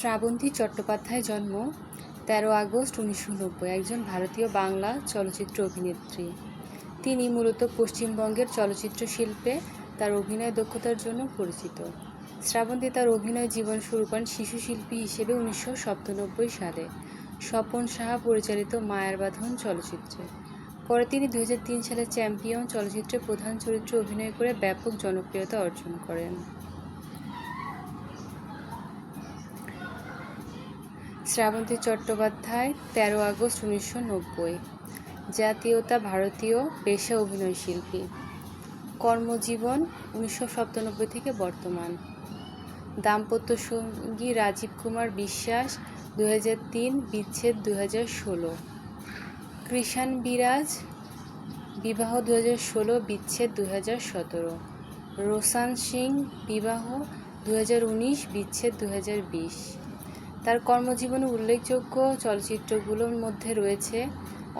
শ্রাবন্তী চট্টোপাধ্যায় জন্ম তেরো আগস্ট উনিশশো নব্বই, একজন ভারতীয় বাংলা চলচ্চিত্র অভিনেত্রী। তিনি মূলত পশ্চিমবঙ্গের চলচ্চিত্র শিল্পে তার অভিনয় দক্ষতার জন্য পরিচিত। শ্রাবন্তী তার অভিনয় জীবন শুরু করেন শিশু শিল্পী হিসেবে উনিশশো সাতানব্বই সালে। স্বপন সাহা পরিচালিত মায়ার বাঁধন চলচ্চিত্রে। পরে তিনি দু হাজার তিন সালে চ্যাম্পিয়ন চলচ্চিত্রে প্রধান চরিত্রে অভিনয় করে ব্যাপক জনপ্রিয়তা অর্জন করেন। শ্রাবন্তী চট্টোপাধ্যায়, তেরো আগস্ট উনিশশো নব্বই। জাতীয়তা ভারতীয় পেশা অভিনয় শিল্পী। কর্মজীবন উনিশশো সাতানব্বই থেকে বর্তমান। দাম্পত্য সঙ্গী রাজীব কুমার বিশ্বাস দু তিন, বিচ্ছেদ দু হাজার ষোলো। কৃষাণ বিরাজ, বিবাহ দু হাজার ষোলো, বিচ্ছেদ দু হাজার সতেরো। রোশান সিং, বিবাহ দু হাজার উনিশ, বিচ্ছেদ দু হাজার বিশ। তার কর্মজীবনে উল্লেখযোগ্য চলচ্চিত্রগুলোর মধ্যে রয়েছে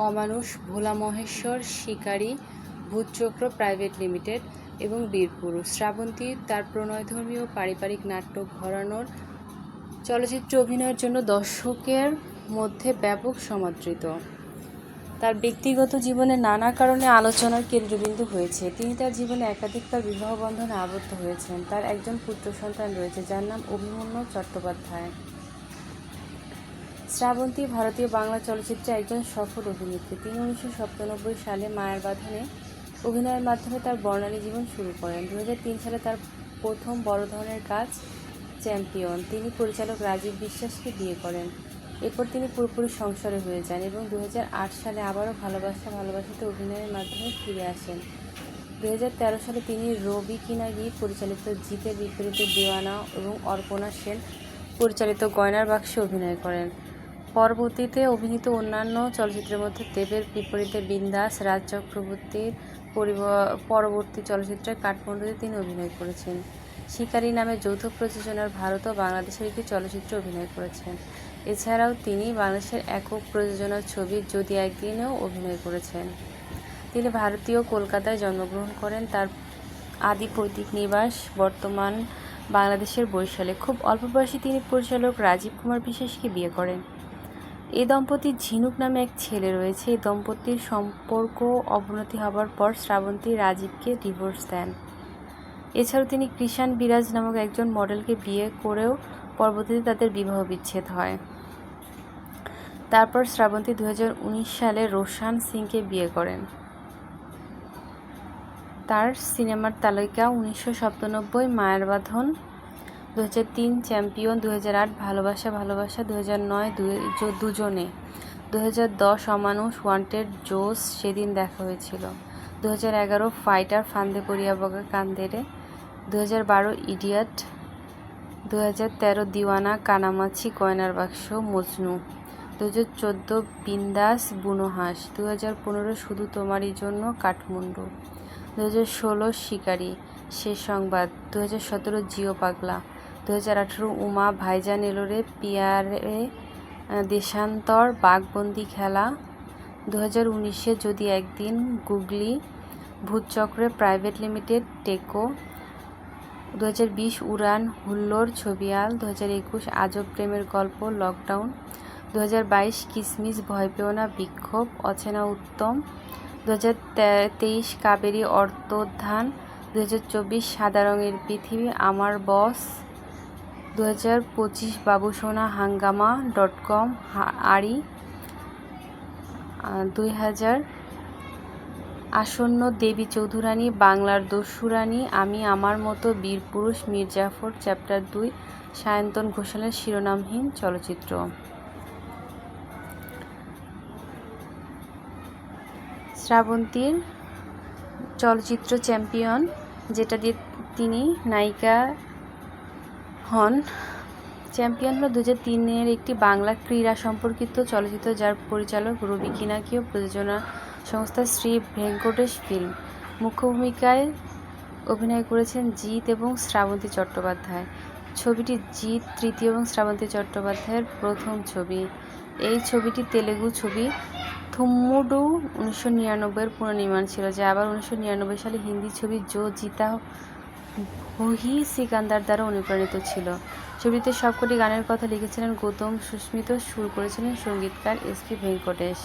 অমানুষ, ভোলা মহেশ্বর, শিকারী, ভূতচক্র, প্রাইভেট লিমিটেড এবং বীরপুরুষ। শ্রাবন্তী তার প্রণয়ধর্মী ও পারিবারিক নাট্য ঘরানোর চলচ্চিত্র অভিনয়ের জন্য দর্শকের মধ্যে ব্যাপক সমাদৃত। তার ব্যক্তিগত জীবনে নানা কারণে আলোচনার কেন্দ্রবিন্দু হয়েছে। তিনি তার জীবনে একাধিকবার বিবাহ বন্ধনে আবদ্ধ হয়েছেন। তার একজন পুত্র সন্তান রয়েছে, যার নাম অভিমন্যু চট্টোপাধ্যায়। শ্রাবন্তী ভারতীয় বাংলা চলচ্চিত্রে একজন সফল অভিনেত্রী। তিনি উনিশশো সাতানব্বই সালে মায়ের বাঁধনে অভিনয়ের মাধ্যমে তার বর্ণালী জীবন শুরু করেন। দু হাজার তিন সালে তার প্রথম বড় ধরনের কাজ চ্যাম্পিয়ন। তিনি পরিচালক রাজীব বিশ্বাসকে বিয়ে করেন। এরপর তিনি পুরোপুরি সংসারে হয়ে যান এবং দু হাজার আট সালে আবারও ভালোবাসা, ভালোবাসাতে অভিনয়ের মাধ্যমে ফিরে আসেন। দু হাজার তেরো সালে তিনি রবি কিনাগি, পরিচালিত জিতের বিপরীতে দেওয়ানা এবং অর্পণা সেন, পরিচালিত গয়নার বাক্সে অভিনয় করেন। পরবর্তীতে অভিনীত অন্যান্য চলচ্চিত্রের মধ্যে দেবের বিপরীতে বিন্দাস, রাজ চক্রবর্তীর পরিব- পরবর্তী চলচ্চিত্রে কাঠমান্ডুতে তিনি অভিনয় করেছেন। শিকারী নামে যৌথ প্রযোজনার ভারত ও বাংলাদেশের একটি চলচ্চিত্রে অভিনয় করেছেন। এছাড়াও তিনি বাংলাদেশের একক প্রযোজনার ছবি যদি একদিনেও অভিনয় করেছেন। তিনি ভারতীয় কলকাতায় জন্মগ্রহণ করেন। তার আদি পৈতৃক নিবাস বর্তমান বাংলাদেশের বরিশালে। খুব অল্প বয়সে তিনি পরিচালক রাজীব কুমার বিশ্বাসকে বিয়ে করেন। এই দম্পতির ঝিনুক নামে এক ছেলে রয়েছে। এই দম্পতির সম্পর্ক অবনতি হবার পর শ্রাবন্তী রাজীবকে ডিভোর্স দেন। এছাড়াও তিনি কৃষাণ বিরাজ নামক একজন মডেলকে বিয়ে করেও পরবর্তীতে তাদের বিবাহ বিচ্ছেদ হয়। তারপর শ্রাবন্তী দু হাজার উনিশ সালে রোশান সিংকে বিয়ে করেন। তার সিনেমার তালিকা উনিশশো সাতানব্বই মায়ের বাঁধন দু তিন চ্যাম্পিয়ন দু আট ভালোবাসা ভালোবাসা দু নয় দুজনে দু দশ অমানুষ ওয়ান্টেড জোস সেদিন দেখা হয়েছিল দু এগারো ফাইটার ফান্দে পড়িয়া বগা কান্দেরে দু বারো ইডিয়ট দু তেরো দিওয়ানা কানামাছি গয়নার বাক্স মজনু দু হাজার চোদ্দ বিন্দাস বুনোহাস দু হাজার পনেরো শুধু তোমারই জন্য কাঠমান্ডু দু হাজার ষোলো শিকারি শেষ সংবাদ দু হাজার সতেরো জিও পাগলা দু হাজার আঠেরো উমা ভাইজান এলোরে পিয়ারে দেশান্তর বাঘবন্দি খেলা। দু হাজার উনিশে যদি একদিন গুগলি ভূতচক্রে প্রাইভেট লিমিটেড টেকো। দু হাজার বিশ উড়ান হুল্লোর ছবিয়াল। দু হাজার একুশ আজব প্রেমের গল্প লকডাউন। দু হাজার বাইশ কিসমিস ভয় পেও না বিক্ষোভ, অচেনা উত্তম। দু হাজার তেইশ কাবেরী অর্থোত্থান দু হাজার চব্বিশ সাদা রঙের পৃথিবী, আমার বস। দু হাজার পঁচিশ বাবুসোনা হাঙ্গামা ডট কম আড়ি দুই হাজার আসন্ন দেবী চৌধুরানী, বাংলার দস্যুরানী, আমি আমার মতো বীরপুরুষ মির্জাফর চ্যাপ্টার দুই, সায়ন্তন ঘোষালের শিরোনামহীন চলচ্চিত্র। শ্রাবন্তীর চলচ্চিত্র চ্যাম্পিয়ন, যেটা দিয়ে তিনি নায়িকা হন। চ্যাম্পিয়ন হল দু তিনের একটি বাংলা ক্রীড়া সম্পর্কিত চলচ্চিত্র যার পরিচালক রবি কিনাকি ও প্রযোজনা সংস্থা শ্রী ভেঙ্কটেশ ফিল্ম। মুখ্য ভূমিকায় অভিনয় করেছেন জিৎ এবং শ্রাবন্তী চট্টোপাধ্যায়। ছবিটি জিৎ, তৃতীয় এবং শ্রাবন্তী চট্টোপাধ্যায়ের প্রথম ছবি। এই ছবিটি তেলেগু ছবি থুম্মুডু উনিশশো নিরানব্বইয়ের পুনর্নির্মাণ ছিল, যা আবার উনিশশো নিরানব্বই সালে হিন্দি ছবি জো জিতা ভহি সিকান্দার দ্বারা অনুপ্রাণিত ছিল। ছবিতে সবকটি গানের কথা লিখেছিলেন গৌতম, সুস্মিত, সুর করেছিলেন সঙ্গীতকার এস পি ভেঙ্কটেশ।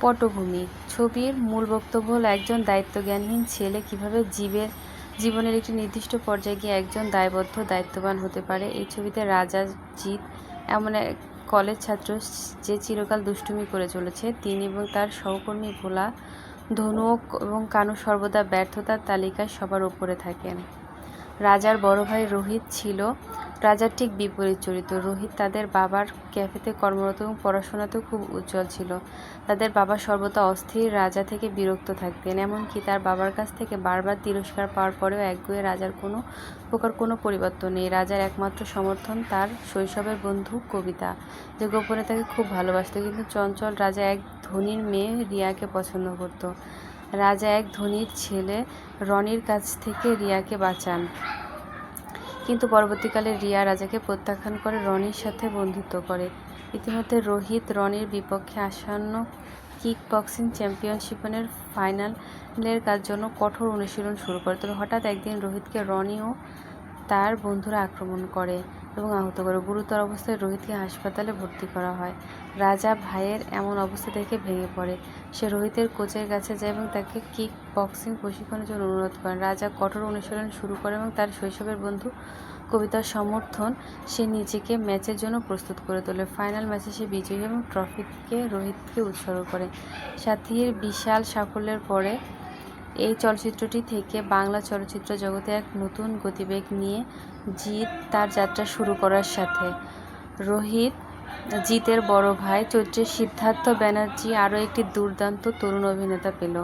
পটভূমি, ছবির মূল বক্তব্য হল একজন দায়িত্বজ্ঞানহীন ছেলে কীভাবে জীবের, জীবনের একটি নির্দিষ্ট পর্যায়ে গিয়ে একজন দায়বদ্ধ, দায়িত্ববান হতে পারে। এই ছবিতে রাজা জিৎ, এমন এক কলেজ ছাত্র যে চিরকাল দুষ্টুমি করে চলেছে। তিনি এবং তার সহকর্মী ভোলা ধনু ও ক- এবং কানু সর্বদা ব্যর্থতার তালিকায় সবার উপরে থাকেন। রাজার বড় ভাই রোহিত ছিল রাজার ঠিক বিপরীত চরিত্র। রোহিত তাদের বাবার ক্যাফেতে কর্মরত এবং পড়াশোনাতেও খুব উজ্জ্বল ছিল। তাদের বাবা সর্বদা অস্থির রাজা থেকে বিরক্ত থাকতেন, এমনকি তার বাবার কাছ থেকে বারবার তিরস্কার পাওয়ার পরেও একগুয়ে রাজার কোনো প্রকার কোনো পরিবর্তন নেই। রাজার একমাত্র সমর্থন তার শৈশবের বন্ধু কবিতা, যে গোপনে তাকে খুব ভালোবাসত, কিন্তু চঞ্চল রাজা এক ধনীর মেয়ে রিয়াকে পছন্দ করত। রাজা এক ধনীর ছেলে রনির কাছ থেকে রিয়াকে বাঁচান। কিন্তু পরবর্তীকালে রিয়া রাজাকে প্রত্যাখ্যান করে রনির সাথে বন্ধুত্ব করে। ইতিমধ্যে রোহিত রনির বিপক্ষে আসন্ন কিক বক্সিং চ্যাম্পিয়নশিপের ফাইনালের কাজ জন্য কঠোর অনুশীলন শুরু করে। তবে হঠাৎ একদিন রোহিতকে রনিও তার বন্ধুরা আক্রমণ করে। এবং আহত করে গুরুতর অবস্থায় রোহিতকে হাসপাতালে ভর্তি করা হয়। রাজা ভাইয়ের এমন অবস্থা দেখে ভেঙে পড়ে। সে রোহিতের কোচের কাছে যায় এবং তাকে কিক বক্সিং প্রশিক্ষণের জন্য অনুরোধ করেন। রাজা কঠোর অনুশীলন শুরু করে এবং তার শৈশবের বন্ধু কবিতার সমর্থন সে নিজেকে ম্যাচের জন্য প্রস্তুত করে তোলে। ফাইনাল ম্যাচে সে বিজয়ী এবং ট্রফিকে রোহিতকে উৎসর্গ করে। সাথীর বিশাল সাফল্যের পরে এই চলচ্চিত্রটি থেকে বাংলা চলচ্চিত্র জগতে এক নতুন গতিবেগ নিয়ে জিৎ তার যাত্রা শুরু করার সাথে। রোহিত, জিতের বড় ভাই চরিত্রে সিদ্ধার্থ ব্যানার্জি আরও একটি দুর্দান্ত তরুণ অভিনেতা পেল।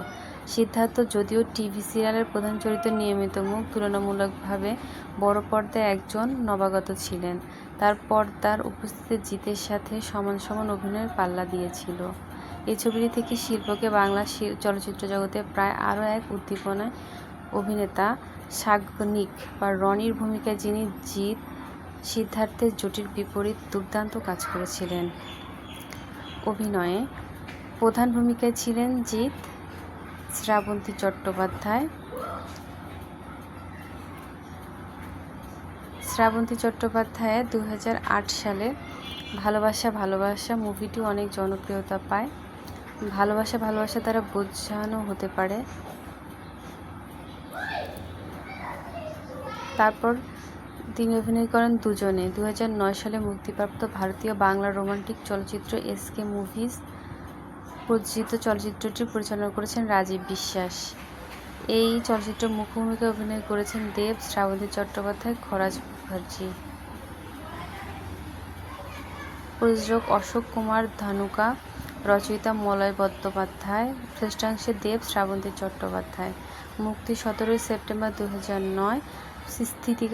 সিদ্ধার্থ যদিও টিভি সিরিয়ালের প্রধান চরিত্র নিয়মিত মুখ তুলনামূলকভাবে বড় পর্দায় একজন নবাগত ছিলেন। তার পর্দার উপস্থিতি জিতের সাথে সমান সমান অভিনয়ের পাল্লা দিয়েছিল। এই ছবিটি থেকে শিল্পকে বাংলা চলচ্চিত্র জগতে প্রায় আরও এক উদ্দীপনায় অভিনেতা সাগনিক বা রনির ভূমিকায় যিনি জিৎ সিদ্ধার্থের জুটির বিপরীত দুর্দান্ত কাজ করেছিলেন। অভিনয়ে প্রধান ভূমিকায় ছিলেন জিৎ, শ্রাবন্তী চট্টোপাধ্যায়। শ্রাবন্তী চট্টোপাধ্যায় দু সালে ভালোবাসা ভালোবাসা মুভিটি অনেক জনপ্রিয়তা পায়। ভালোবাসা ভালোবাসা দ্বারা বোঝানো হতে পারে। তারপর তিনি অভিনয় করেন দুজনে। দু হাজার নয় সালে মুক্তিপ্রাপ্ত ভারতীয় বাংলা রোমান্টিক চলচ্চিত্র এসকে মুভিজ প্রযোজিত চলচ্চিত্রটি পরিচালনা করেছেন রাজীব বিশ্বাস। এই চলচ্চিত্রের মুখ্য ভূমিকায় অভিনয় করেছেন দেব, শ্রাবন্তী চট্টোপাধ্যায়, খরাজ মুখার্জি। প্রযোজক অশোক কুমার, ধানুকা রচয়িতা মলয় বন্দ্যোপাধ্যায় শ্রেষ্ঠাংশে দেব শ্রাবন্তী চট্টোপাধ্যায়। মুক্তি সতেরোই সেপ্টেম্বর দু হাজার নয় স্থিতিকা